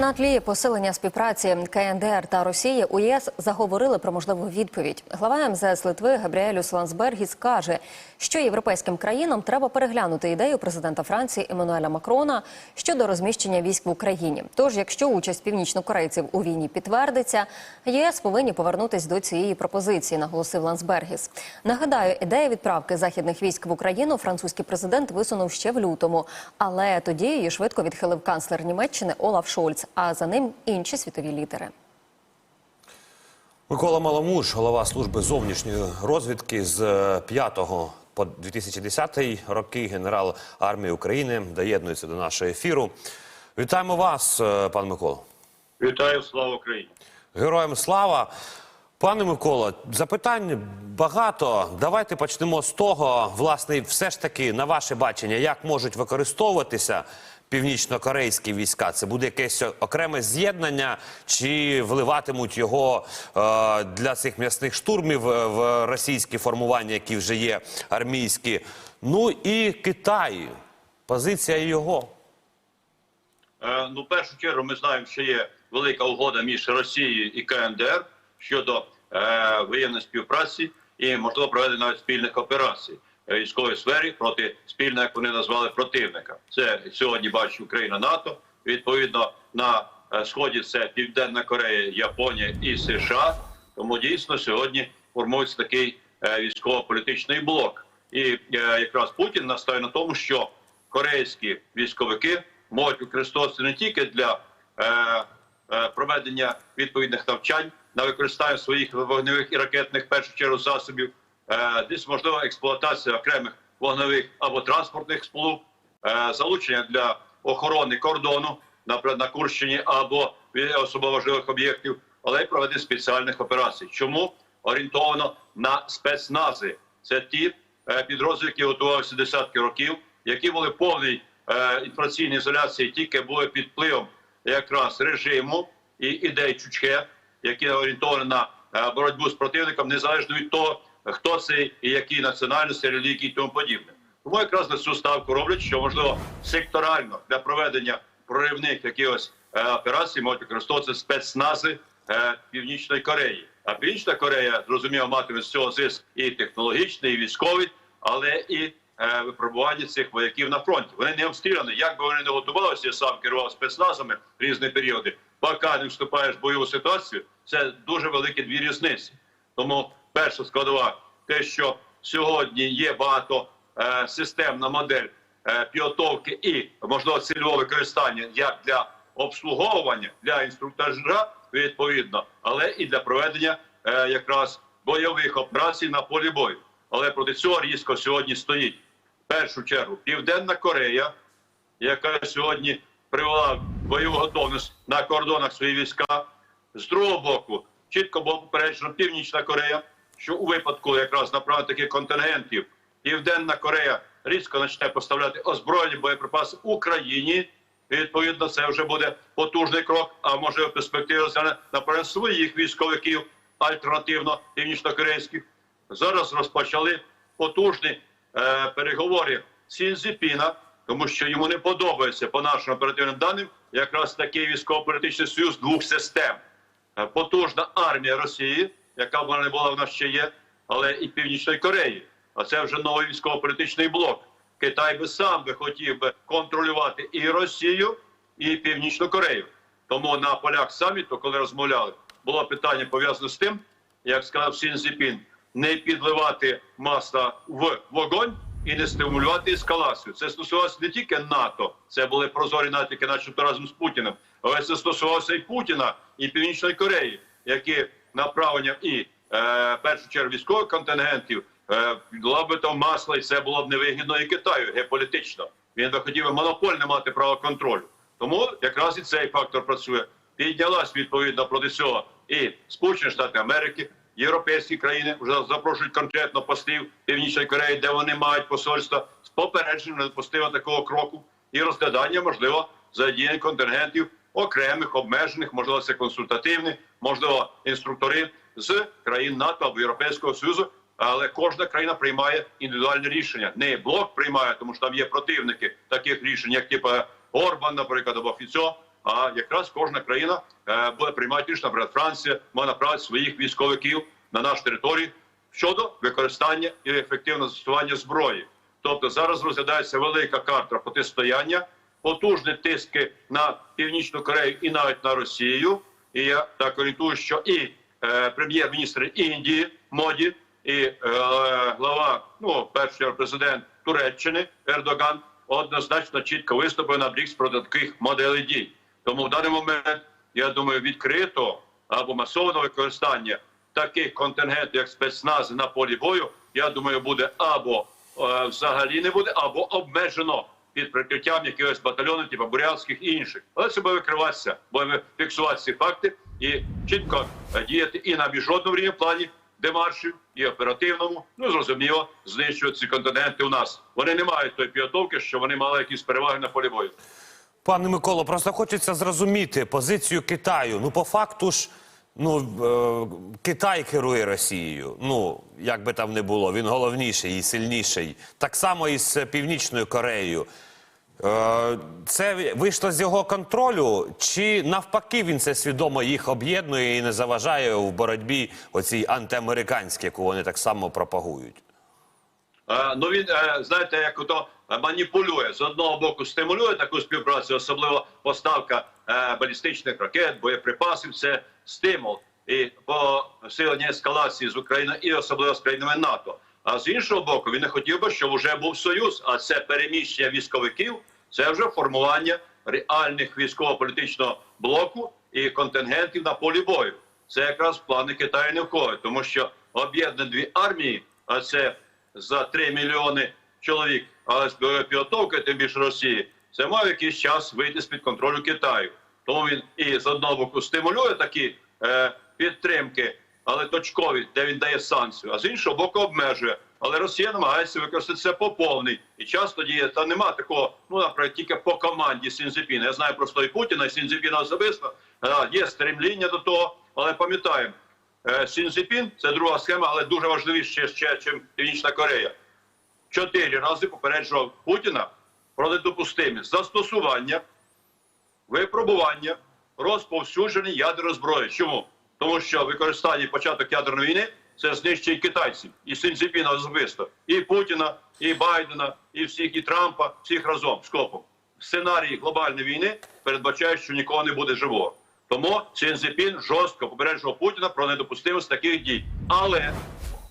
На тлі посилення співпраці КНДР та Росії у ЄС заговорили про можливу відповідь. Глава МЗС Литви Габріелюс Лансбергіс каже, що європейським країнам треба переглянути ідею президента Франції Еммануеля Макрона щодо розміщення військ в Україні. Тож, якщо участь північнокорейців у війні підтвердиться, ЄС повинні повернутись до цієї пропозиції, наголосив Лансбергіс. Нагадаю, ідея відправки західних військ в Україну французький президент висунув ще в лютому, але тоді її швидко відхилив канцлер Німеччини Олаф Шольц, а за ним інші світові лідери. Микола Маламуш, голова служби зовнішньої розвідки з е, 5 по 2010 роки, генерал армії України, доєднується до нашого ефіру. Вітаємо вас, е, пан Микола. Вітаю, слава Україні! Героям слава. Пане Микола, запитань багато. Давайте почнемо з того, власне, все ж таки, на ваше бачення, як можуть використовуватися північно-корейські війська? Це буде якесь окреме з'єднання, чи вливатимуть його е, для цих м'ясних штурмів е, в російські формування, які вже є армійські? Ну і Китай, позиція його. Е, ну, в першу чергу, ми знаємо, що є велика угода між Росією і КНДР щодо е, воєнної співпраці і можливо проведення навіть спільних операцій військовій сфері проти спільного, як вони назвали, противника. Це сьогодні бачить Україна НАТО. Відповідно на е, сході це Південна Корея, Японія і США. Тому дійсно сьогодні формується такий е, військово-політичний блок. І е, якраз Путін настоює на тому, що корейські військовики можуть використовуватися не тільки для проведення відповідних навчань на використання своїх вогневих і ракетних першу чергу засобів, десь можливо експлуатація окремих вогневих або транспортних сполук, е, залучення для охорони кордону, наприклад, на Курщині або особо важливих об'єктів, але й проведення спеціальних операцій. Чому орієнтовано на спецнази? Це ті е, підрозділи, які готувалися десятки років, які були повній е, інформаційній ізоляції, тільки були під впливом якраз режиму і ідей Чучхе, які орієнтовані на е, боротьбу з противником, незалежно від того, хто це і які національності, релігії і тому подібне. Тому якраз на цю ставку роблять, що можливо секторально для проведення проривних якихось е, операцій можуть використовуватися спецнази е, Північної Кореї. А Північна Корея зрозуміло матиме з цього зиск і технологічний, і військовий, але і е, випробування цих вояків на фронті. Вони не обстріляні. Як би вони не готувалися, я сам керував спецназами в різні періоди. Поки не вступаєш в бойову ситуацію, це дуже великі дві різниці. Тому перша складова, те, що сьогодні є багато е, системна модель е, підготовки і можливо цільового використання як для обслуговування для інструктажа відповідно, але і для проведення е, якраз бойових операцій на полі бою. Але проти цього різко сьогодні стоїть в першу чергу Південна Корея, яка сьогодні привела бойову готовність на кордонах свої війська. З другого боку, чітко було попереджено Північна Корея, що у випадку якраз направлення таких контингентів Південна Корея різко почне поставляти озброєні боєприпаси Україні. І, відповідно, це вже буде потужний крок. А може в перспективі розгляне направлення своїх військовиків альтернативно північнокорейських. Зараз розпочали потужні е, переговори Сінзіпіна, тому що йому не подобається по нашим оперативним даним якраз такий військово-політичний союз двох систем. Е, Потужна армія Росії, яка вона не була в нас ще є, але і Північної Кореї. А це вже новий військово-політичний блок. Китай би сам би хотів би контролювати і Росію, і Північну Корею. Тому на полях саміту, коли розмовляли, було питання пов'язане з тим, як сказав Сін Зіпін, не підливати масла в вогонь і не стимулювати ескалацію. Це стосувалося не тільки НАТО, це були прозорі натяки, начебто разом з Путіним, але це стосувалося і Путіна, і Північної Кореї, які направлення і е, першу чергу військових контингентів е, би там масло, і це було б невигідно і Китаю геополітично. Він би хотів монопольне мати право контролю. Тому якраз і цей фактор працює. Піднялась відповідно проти цього і Сполучені Штати Америки, європейські країни вже запрошують конкретно послів Північної Кореї, де вони мають посольства з попередженням недопустимо такого кроку і розглядання, можливо, задіяння контингентів окремих, обмежених, можливо, це консультативних, можливо, інструктори з країн НАТО або Європейського Союзу. Але кожна країна приймає індивідуальне рішення. Не блок приймає, тому що там є противники таких рішень, як типу Орбан, наприклад, або Фіцо, А якраз кожна країна е, буде приймати рішення, наприклад, Франція має направити своїх військовиків на нашу територію щодо використання і ефективного застосування зброї. Тобто зараз розглядається велика карта протистояння, потужні тиски на північну Корею і навіть на Росію. І я так орієнтую, що і е, прем'єр-міністр Індії Моді, і е, глава, ну перший президент Туреччини Ердоган однозначно чітко виступив на Брікс проти таких моделей дій. Тому в даний момент я думаю, відкрито або масоване використання таких контингентів, як спецнази на полі бою, я думаю, буде або е, взагалі не буде, або обмежено під прикриттям якихось батальйонів, типу бурятських і інших. Але це буде викриватися, буде фіксувати ці факти і чітко е, діяти і на міжнародному рівні плані демаршів, і оперативному. Ну зрозуміло, знищувати ці континенти у нас. Вони не мають тої підготовки, що вони мали якісь переваги на полі бою. Пане Миколо, просто хочеться зрозуміти позицію Китаю. Ну, по факту ж, ну е, Китай керує Росією. Ну, як би там не було, він головніший і сильніший. Так само і з Північною Кореєю. Е, це вийшло з його контролю, чи навпаки він це свідомо їх об'єднує і не заважає в боротьбі оцій антиамериканській, яку вони так само пропагують? Е, Ну він е, знаєте, як ото маніпулює з одного боку, стимулює таку співпрацю, особливо поставка е, балістичних ракет, боєприпасів. Це стимул і посилення ескалації з Україною і особливо з країнами НАТО. А з іншого боку, він не хотів би, щоб вже був союз. А це переміщення військовиків, це вже формування реальних військово-політичного блоку і контингентів на полі бою. Це якраз плани Китаю не входить, тому що об'єднані дві армії, а це за 3 мільйони чоловік, але з підготовки, тим більше Росії, це мав якийсь час вийти з під контролю Китаю. Тому він і з одного боку стимулює такі е, підтримки, але точкові, де він дає санкцію, а з іншого боку обмежує. Але Росія намагається використати це по повній. І часто діє, та нема такого, ну, наприклад, тільки по команді Сінзепіна. Я знаю просто і Путіна, і Сінзепіна особисто. Е, є стремління до того, але пам'ятаємо, Сінзепін це друга схема, але дуже важливіше ще, ніж Північна Корея. Чотири рази попереджував Путіна про недопустимість застосування, випробування, розповсюдження ядерної зброї. Чому? Тому що використання початок ядерної війни це знищує китайців і Сінзепіна особисто, і Путіна, і Байдена, і всіх, і Трампа, всіх разом скопом. Сценарій глобальної війни передбачає, що нікого не буде живого. Тому Цзіньпін жорстко попереджував Путіна про недопустимість таких дій. Але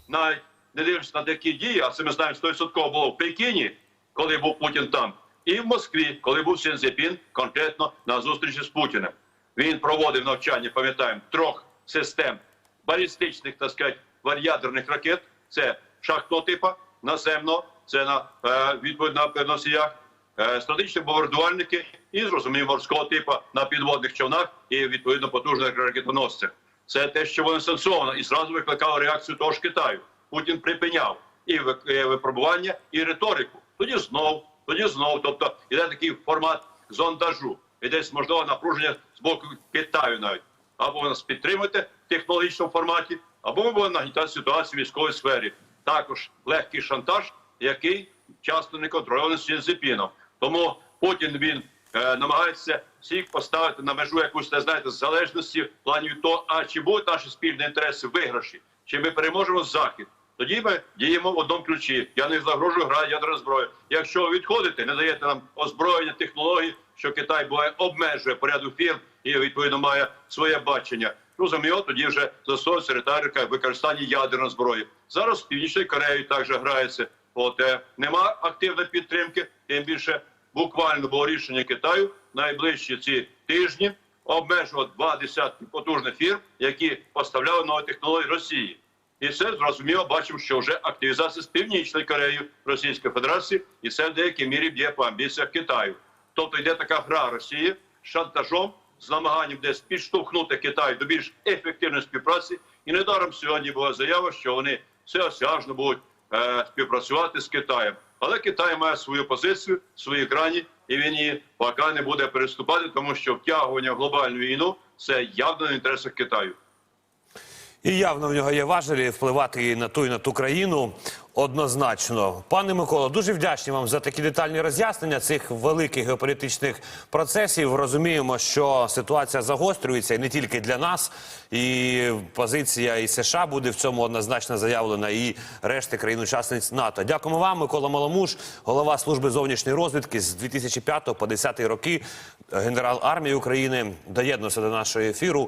навіть не дивлячись на такі дії, а це ми знаємо 100% було в Пекіні, коли був Путін там, і в Москві, коли був Цзіньпін конкретно на зустрічі з Путіним. Він проводив навчання, пам'ятаємо, трьох систем балістичних, так сказати, ядерних ракет. Це шахтного типу, наземного, це на е, відповідь на носіях, е, стратегічні бомбардувальники і зрозуміло морського типу на підводних човнах і відповідно потужних ракетоносцях. Це те, що воно сенсовано, і зразу викликало реакцію того ж Китаю. Путін припиняв і е, випробування, і риторику. Тоді знов, тоді знов. Тобто іде такий формат зондажу. Десь можливо напруження з боку Китаю навіть. Або ви нас підтримуєте в технологічному форматі, або ми будемо нагнітати ситуацію в військовій сфері. Також легкий шантаж, який часто не контрольований Сінзепіном. Тому Путін він е, намагається всіх поставити на межу якусь не знаєте залежності в плані того, а чи будуть наші спільні інтереси виграші, чи ми переможемо захід. Тоді ми діємо в одному ключі. Я не загрожую грати ядерну зброю. Якщо ви відходите, не даєте нам озброєння технологій, що Китай буває обмежує порядок фірм і відповідно має своє бачення. Розуміло, тоді вже застосовується риторика використання ядерної зброї. Зараз з північною Кореєю також грається. От е, нема активної підтримки, тим більше буквально було рішення Китаю найближчі ці тижні обмежувати два десятки потужних фірм, які поставляли нові технології Росії. І це зрозуміло, бачимо, що вже активізація з північною Кореєю Російської Федерації, і це в деякій мірі б'є по амбіціях Китаю. Тобто йде така гра Росії з шантажом, з намаганням десь підштовхнути Китай до більш ефективної співпраці. І недаром сьогодні була заява, що вони всеосяжно будуть е, співпрацювати з Китаєм. Але Китай має свою позицію, свої грані, і він її поки не буде переступати, тому що втягування в глобальну війну це явно в інтересах Китаю. І явно в нього є важелі впливати і на ту, і на ту країну однозначно. Пане Миколо, дуже вдячні вам за такі детальні роз'яснення цих великих геополітичних процесів. Розуміємо, що ситуація загострюється і не тільки для нас, і позиція і США буде в цьому однозначно заявлена, і решти країн-учасниць НАТО. Дякуємо вам, Микола Маломуш, голова служби зовнішньої розвідки з 2005 по 10 роки, генерал армії України, доєднувся до нашого ефіру.